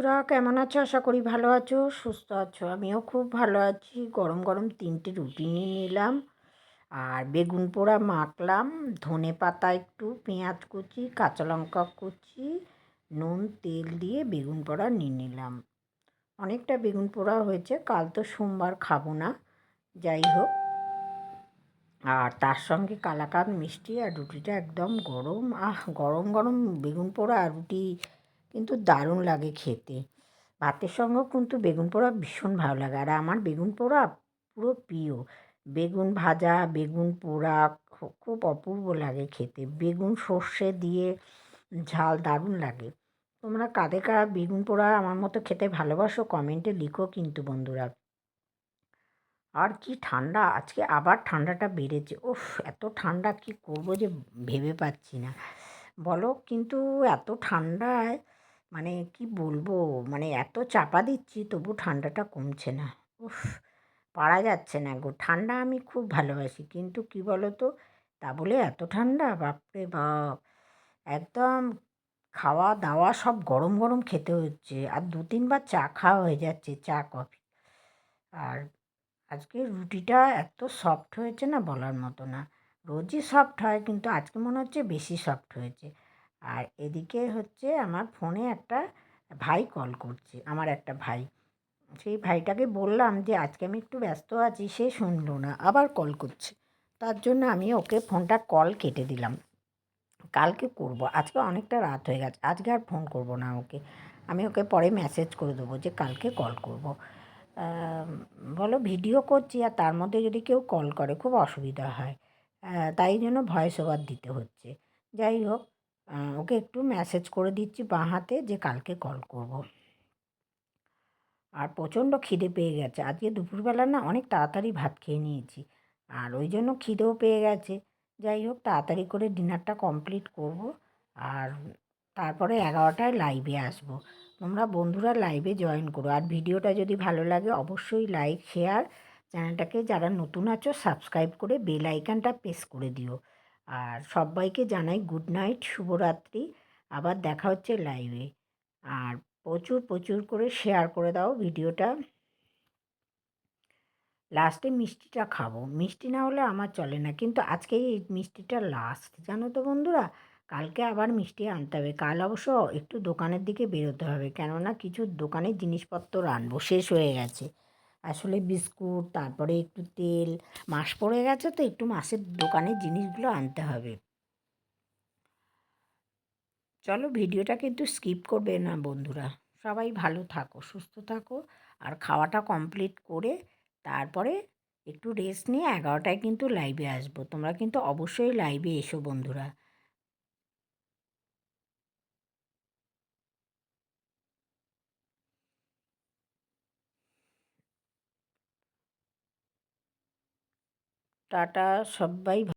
বন্ধুরা, কেমন আছো? আশা করি ভালো আছো, সুস্থ আছো। আমিও খুব ভালো আছি। গরম গরম তিনটে রুটি নিয়ে নিলাম। আর বেগুন পোড়া মাখলাম, ধনে পাতা একটু, পেঁয়াজ কুচি, কাঁচা লঙ্কা কুচি, নুন, তেল দিয়ে বেগুন পোড়া নিয়ে নিলাম। অনেকটা বেগুন পোড়া হয়েছে, কাল তো সোমবার খাব না, যাই হোক। আর তার সঙ্গে কালাকাঁদ মিষ্টি আর রুটিটা একদম গরম। আহ, গরম গরম বেগুন পোড়া আর রুটি কিন্তু দারুণ লাগে খেতে। ভাতের সঙ্গেও কিন্তু বেগুন পোড়া ভীষণ ভালো লাগে। আর আমার বেগুন পোড়া পুরো প্রিয়। বেগুন ভাজা, বেগুন পোড়া খুব অপূর্ব লাগে খেতে। বেগুন সর্ষে দিয়ে ঝাল দারুণ লাগে। তোমরা কাদের কারা বেগুন পোড়া আমার মতো খেতে ভালোবাসো কমেন্টে লিখো কিন্তু বন্ধুরা। আর কি ঠান্ডা, আজকে আবার ঠান্ডাটা বেড়েছে। উফ, এত ঠান্ডা কি করব যে ভেবে পাচ্ছি না। বলো কিন্তু এত ঠান্ডায় মানে কি বলব? মানে এত চাপা দিচ্ছি, তবু ঠান্ডাটা কমছে না। উফ, পারা যাচ্ছে না গো। ঠান্ডা আমি খুব ভালোবাসি, কিন্তু কি বলো তো তা বলে এত ঠান্ডা? বাপরে বাপ! একদম খাওয়া দাওয়া সব গরম গরম খেতে হচ্ছে, আর দু তিনবার চা খাওয়া হয়ে যাচ্ছে, চা, কফি। আর আজকে রুটিটা এত সফট হয়েছে না বলার মতো না। রোজই সফট হয়, কিন্তু আজকে মনে হচ্ছে বেশি সফট হয়েছে। আর এদিকে হচ্ছে আমার ফোনে একটা ভাই কল করছে, আমার একটা ভাই। সেই ভাইটাকে বললাম যে, আজকে আমি একটু ব্যস্ত আছি, সে শুনলো না, আবার কল করছে। তার জন্য আমি ওকে ফোনটা কল কেটে দিলাম। কালকে করব, আজকে অনেকটা রাত হয়ে গেছে, আজকে আর ফোন করব না ওকে। আমি ওকে পরে মেসেজ করে দেবো যে, কালকে কল করব। বলো ভিডিও করছি আর তার মধ্যে যদি কেউ কল করে, খুব অসুবিধা হয়। তাই জন্য ভয়েস ওভার দিতে হচ্ছে। যাই হোক ওকে একটু মেসেজ করে দিচ্ছি বাঁ হাতে যে কালকে কল করব। আর প্রচণ্ড খিদে পেয়ে গেছে। আজকে দুপুরবেলা না অনেক তাড়াতাড়ি ভাত খেয়ে নিয়েছি। আর ওই জন্য খিদেও পেয়ে গেছে। যাই হোক, তাড়াতাড়ি করে ডিনারটা কমপ্লিট করব। আর তারপরে এগারোটায় লাইভে আসব। তোমরা বন্ধুরা লাইভে জয়েন করো। আর ভিডিওটা যদি ভালো লাগে, অবশ্যই লাইক শেয়ার চ্যানেলটাকে যারা নতুন আছো সাবস্ক্রাইব করে বেল আইকনটা প্রেস করে দিও। আর সবাইকে জানাই গুড নাইট, শুভরাত্রি। আবার দেখা হচ্ছে লাইভে আর প্রচুর প্রচুর করে শেয়ার করে দাও ভিডিওটা। লাস্টে মিষ্টিটা খাব। মিষ্টি না হলে আমার চলে না। কিন্তু আজকে এই মিষ্টিটা লাস্ট জানো তো বন্ধুরা? কালকে আবার মিষ্টি আনতে হবে। কাল অবশ্য একটু দোকানের দিকে বেরোতে হবে। কেননা কিছু দোকানের জিনিসপত্র আনব। শেষ হয়ে গেছে। আসলে বিস্কুট, তারপরে একটু তেল। মাস পড়ে গেছে তো একটু মাসের দোকানের জিনিসগুলো আনতে হবে। চলো ভিডিওটা কিন্তু স্কিপ করবে না বন্ধুরা। সবাই ভালো থাকো, সুস্থ থাকো আর খাওয়াটা কমপ্লিট করে তারপরে একটু রেস্ট নিয়ে এগারোটায় কিন্তু লাইভে আসব। তোমরা কিন্তু অবশ্যই লাইভে এসো বন্ধুরা। টাটা সবাই